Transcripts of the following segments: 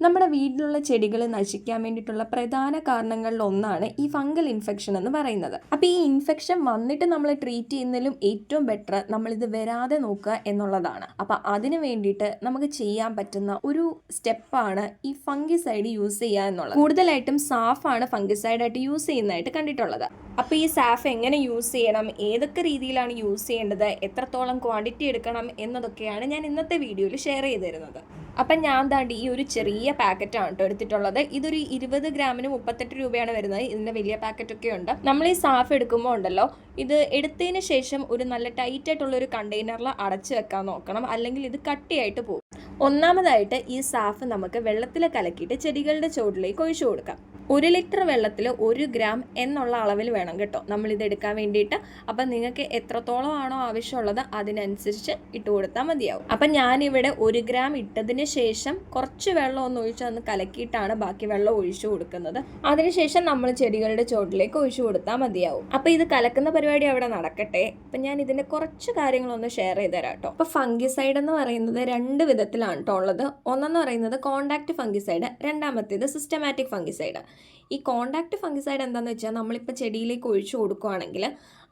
നമ്മുടെ വീട്ടിലുള്ള ചെടികൾ നശിക്കാൻ വേണ്ടിയിട്ടുള്ള പ്രധാന കാരണങ്ങളിൽ ഒന്നാണ് ഈ ഫംഗൽ ഇൻഫെക്ഷൻ എന്ന് പറയുന്നത്. അപ്പോൾ ഈ ഇൻഫെക്ഷൻ വന്നിട്ട് നമ്മൾ ട്രീറ്റ് ചെയ്യുന്നതിലും ഏറ്റവും ബെറ്റർ നമ്മളിത് വരാതെ നോക്കുക എന്നുള്ളതാണ്. അപ്പോൾ അതിന് വേണ്ടിയിട്ട് നമുക്ക് ചെയ്യാൻ പറ്റുന്ന ഒരു സ്റ്റെപ്പാണ് ഈ ഫംഗിസൈഡ് യൂസ് ചെയ്യുക എന്നുള്ളത്. കൂടുതലായിട്ടും സാഫാണ് ഫംഗിസൈഡായിട്ട് യൂസ് ചെയ്യുന്നതായിട്ട് കണ്ടിട്ടുള്ളത്. അപ്പോൾ ഈ സാഫ് എങ്ങനെ യൂസ് ചെയ്യണം ഏതൊക്കെ രീതിയിലാണ് യൂസ് ചെയ്യേണ്ടത് എത്രത്തോളം ക്വാണ്ടിറ്റി എടുക്കണം എന്നതൊക്കെയാണ് ഞാൻ ഇന്നത്തെ വീഡിയോയിൽ ഷെയർ ചെയ്ത് തരുന്നത്. അപ്പം ഞാൻ താണ്ടി ഈ ഒരു ചെറിയ പാക്കറ്റാണ് കേട്ടോ എടുത്തിട്ടുള്ളത്. ഇതൊരു ഇരുപത് ഗ്രാമിന് മുപ്പത്തെട്ട് രൂപയാണ് വരുന്നത്. ഇതിന്റെ വലിയ പാക്കറ്റൊക്കെ ഉണ്ട്. നമ്മൾ ഈ സാഫ് എടുക്കുമ്പോൾ ഉണ്ടല്ലോ ഇത് എടുത്തതിന് ശേഷം ഒരു നല്ല ടൈറ്റ് ആയിട്ടുള്ള ഒരു കണ്ടെയ്നറിൽ അടച്ച് വെക്കാൻ നോക്കണം. അല്ലെങ്കിൽ ഇത് കട്ടിയായിട്ട് പോകും. ഒന്നാമതായിട്ട് ഈ സാഫ് നമുക്ക് വെള്ളത്തിൽ കലക്കിയിട്ട് ചെടികളുടെ ചുവട്ടിലേക്ക് ഒഴിച്ചു കൊടുക്കാം. ഒരു ലിറ്റർ വെള്ളത്തിൽ ഒരു ഗ്രാം എന്നുള്ള അളവിൽ വേണം കേട്ടോ. നമ്മൾ ഇത് എടുക്കാൻ വേണ്ടിയിട്ട്. അപ്പം നിങ്ങൾക്ക് എത്രത്തോളം ആണോ ആവശ്യമുള്ളത് അതിനനുസരിച്ച് ഇട്ട് കൊടുത്താൽ മതിയാവും. അപ്പം ഞാനിവിടെ ഒരു ഗ്രാം ഇട്ടതിന് ശേഷം കുറച്ച് വെള്ളം ഒന്ന് ഒഴിച്ച് ഒന്ന് കലക്കിയിട്ടാണ് ബാക്കി വെള്ളം ഒഴിച്ചു കൊടുക്കുന്നത്. അതിനുശേഷം നമ്മൾ ചെടികളുടെ ചുവട്ടിലേക്ക് ഒഴിച്ചു കൊടുത്താൽ മതിയാവും. അപ്പം ഇത് കലക്കുന്ന പരിപാടി അവിടെ നടക്കട്ടെ. അപ്പം ഞാൻ ഇതിന്റെ കുറച്ച് കാര്യങ്ങളൊന്ന് ഷെയർ ചെയ്ത് തരാം കേട്ടോ. അപ്പം ഫംഗിസൈഡ് എന്ന് പറയുന്നത് രണ്ട് വിധത്തിലാണ് കേട്ടോ ഉള്ളത്. ഒന്നെന്ന് പറയുന്നത് കോണ്ടാക്ട് ഫംഗിസൈഡ് രണ്ടാമത്തേത് സിസ്റ്റമാറ്റിക് ഫംഗിസൈഡ് ഈ കോണ്ടാക്ട് ഫംഗിസൈഡ് എന്താണെന്ന് വെച്ചാൽ നമ്മളിപ്പോൾ ചെടിയിലേക്ക് ഒഴിച്ചു കൊടുക്കുകയാണെങ്കിൽ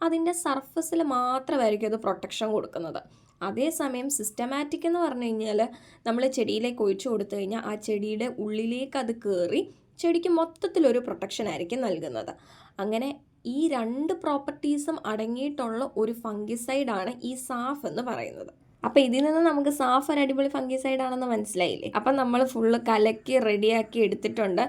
അതിന്റെ സർഫസിൽ മാത്രമായിരിക്കും അത് പ്രൊട്ടക്ഷൻ കൊടുക്കുന്നത്. അതേസമയം സിസ്റ്റമാറ്റിക് എന്ന് പറഞ്ഞു കഴിഞ്ഞാൽ നമ്മൾ ചെടിയിലേക്ക് ഒഴിച്ചു കൊടുത്തു കഴിഞ്ഞാൽ ആ ചെടിയുടെ ഉള്ളിലേക്ക് അത് കയറി ചെടിക്ക് മൊത്തത്തിലൊരു പ്രൊട്ടക്ഷൻ ആയിരിക്കും നൽകുന്നത്. അങ്ങനെ ഈ രണ്ട് പ്രോപ്പർട്ടീസും അടങ്ങിയിട്ടുള്ള ഒരു ഫംഗിസൈഡാണ് ഈ സാഫ് എന്ന് പറയുന്നത്. അപ്പോൾ ഇതിൽ നിന്ന് നമുക്ക് സാഫ് ഒരു അടിപൊളി ഫംഗിസൈഡ് ആണെന്ന് മനസ്സിലായില്ലേ? അപ്പം നമ്മൾ ഫുള്ള് കലക്കി റെഡിയാക്കി എടുത്തിട്ടുണ്ട്.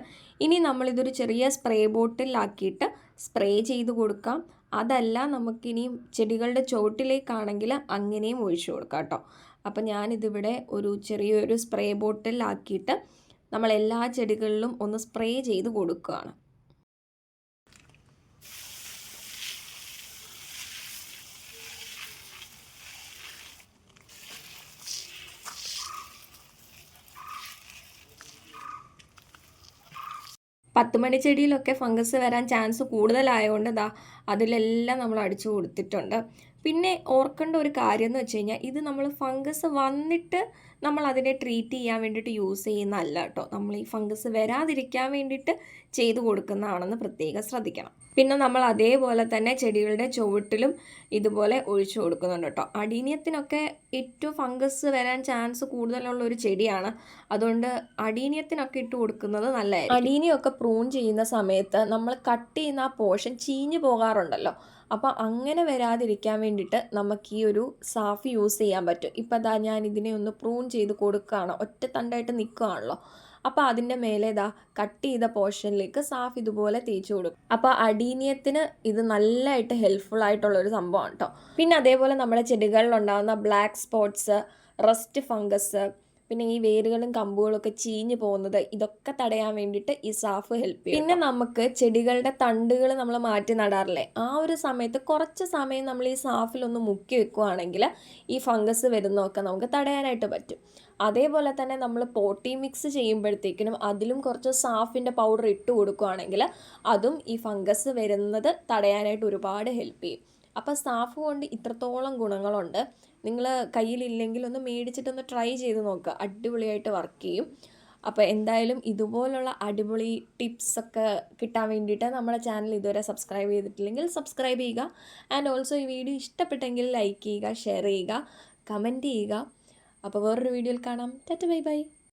ഇനി നമ്മളിതൊരു ചെറിയ സ്പ്രേ ബോട്ടിലാക്കിയിട്ട് സ്പ്രേ ചെയ്ത് കൊടുക്കാം. അതല്ല നമുക്കിനി ചെടികളുടെ ചോട്ടിലേക്കാണെങ്കിൽ അങ്ങനെയും ഒഴിച്ചു കൊടുക്കാം കേട്ടോ. അപ്പം ഞാനിതിവിടെ ഒരു ചെറിയൊരു സ്പ്രേ ബോട്ടിലാക്കിയിട്ട് നമ്മൾ എല്ലാ ചെടികളിലും ഒന്ന് സ്പ്രേ ചെയ്ത് കൊടുക്കുകയാണ്. പത്തുമണി ചെടിയിലൊക്കെ ഫംഗസ് വരാൻ ചാൻസ് കൂടുതലായതുകൊണ്ട് ദാ അതിലെല്ലാം നമ്മൾ അടിച്ചു കൊടുത്തിട്ടുണ്ട്. പിന്നെ ഓർക്കേണ്ട ഒരു കാര്യം എന്ന് വെച്ച് കഴിഞ്ഞാൽ ഇത് നമ്മൾ ഫംഗസ് വന്നിട്ട് നമ്മൾ അതിനെ ട്രീറ്റ് ചെയ്യാൻ വേണ്ടിയിട്ട് യൂസ് ചെയ്യുന്നതല്ല കേട്ടോ. നമ്മൾ ഈ ഫംഗസ് വരാതിരിക്കാൻ വേണ്ടിയിട്ട് ചെയ്തു കൊടുക്കുന്നതാണെന്ന് പ്രത്യേകം ശ്രദ്ധിക്കണം. പിന്നെ നമ്മൾ അതേപോലെ തന്നെ ചെടികളുടെ ചുവട്ടിലും ഇതുപോലെ ഒഴിച്ചു കൊടുക്കുന്നുണ്ട് കേട്ടോ. അടീനിയത്തിനൊക്കെ ഏറ്റവും ഫംഗസ് വരാൻ ചാൻസ് കൂടുതലുള്ള ഒരു ചെടിയാണ്. അതുകൊണ്ട് അടീനിയത്തിനൊക്കെ ഇട്ട് കൊടുക്കുന്നത് നല്ലതായിരിക്കും. അടീനിയൊക്കെ പ്രൂൺ ചെയ്യുന്ന സമയത്ത് നമ്മൾ കട്ട് ചെയ്യുന്ന ആ പോർഷൻ ചീഞ്ഞു പോകാറുണ്ടല്ലോ. അപ്പോൾ അങ്ങനെ വരാതിരിക്കാൻ വേണ്ടിയിട്ട് നമുക്ക് ഈ ഒരു സാഫ് യൂസ് ചെയ്യാൻ പറ്റും. ഇപ്പം അതാ ഞാൻ ഇതിനെ ഒന്ന് പ്രൂൺ ചെയ്ത് കൊടുക്കുകയാണ്. ഒറ്റ തണ്ടായിട്ട് നിൽക്കുകയാണല്ലോ. അപ്പോൾ അതിന്റെ മേലെ ഇതാ കട്ട് ചെയ്ത പോർഷനിലേക്ക് സാഫ് ഇതുപോലെ തേച്ച് കൊടുക്കും. അപ്പോൾ അടീനിയത്തിന് ഇത് നല്ലതായിട്ട് ഹെൽപ്ഫുൾ ആയിട്ടുള്ള ഒരു സംഭവമാണ് കേട്ടോ പിന്നെ അതേപോലെ നമ്മുടെ ചെടികളിലുണ്ടാകുന്ന ബ്ലാക്ക് സ്പോട്ട്സ് റസ്റ്റ് ഫംഗസ് പിന്നെ ഈ വേരുകളും കമ്പുകളും ഒക്കെ ചീഞ്ഞു പോകുന്നത് ഇതൊക്കെ തടയാൻ വേണ്ടിയിട്ട് ഈ സാഫ് ഹെൽപ്പ് ചെയ്യും പിന്നെ നമുക്ക് ചെടികളുടെ തണ്ടുകൾ നമ്മൾ മാറ്റി നടാറില്ലേ? ആ ഒരു സമയത്ത് കുറച്ച് സമയം നമ്മൾ ഈ സാഫിലൊന്ന് മുക്കി വെക്കുവാണെങ്കിൽ ഈ ഫംഗസ് വരുന്നതൊക്കെ നമുക്ക് തടയാനായിട്ട് പറ്റും. അതേപോലെ തന്നെ നമ്മൾ പോട്ടി മിക്സ് ചെയ്യുമ്പോഴത്തേക്കിനും അതിലും കുറച്ച് സാഫിന്റെ പൗഡർ ഇട്ട് കൊടുക്കുകയാണെങ്കിൽ അതും ഈ ഫംഗസ് വരുന്നത് തടയാനായിട്ട് ഒരുപാട് ഹെൽപ്പ് ചെയ്യും. അപ്പോൾ സ്റ്റാഫ് കൊണ്ട് ഇത്രത്തോളം ഗുണങ്ങളുണ്ട്. നിങ്ങൾ കയ്യിലില്ലെങ്കിൽ ഒന്ന് മേടിച്ചിട്ടൊന്ന് ട്രൈ ചെയ്ത് നോക്കുക അടിപൊളിയായിട്ട് വർക്ക് ചെയ്യും. അപ്പോൾ എന്തായാലും ഇതുപോലുള്ള അടിപൊളി ടിപ്സൊക്കെ കിട്ടാൻ വേണ്ടിയിട്ട് നമ്മുടെ ചാനൽ ഇതുവരെ സബ്സ്ക്രൈബ് ചെയ്തിട്ടില്ലെങ്കിൽ സബ്സ്ക്രൈബ് ചെയ്യുക. ആൻഡ് ഓൾസോ ഈ വീഡിയോ ഇഷ്ടപ്പെട്ടെങ്കിൽ ലൈക്ക് ചെയ്യുക ഷെയർ ചെയ്യുക കമന്റ് ചെയ്യുക. അപ്പോൾ വേറൊരു വീഡിയോയിൽ കാണാം. Tata bye bye.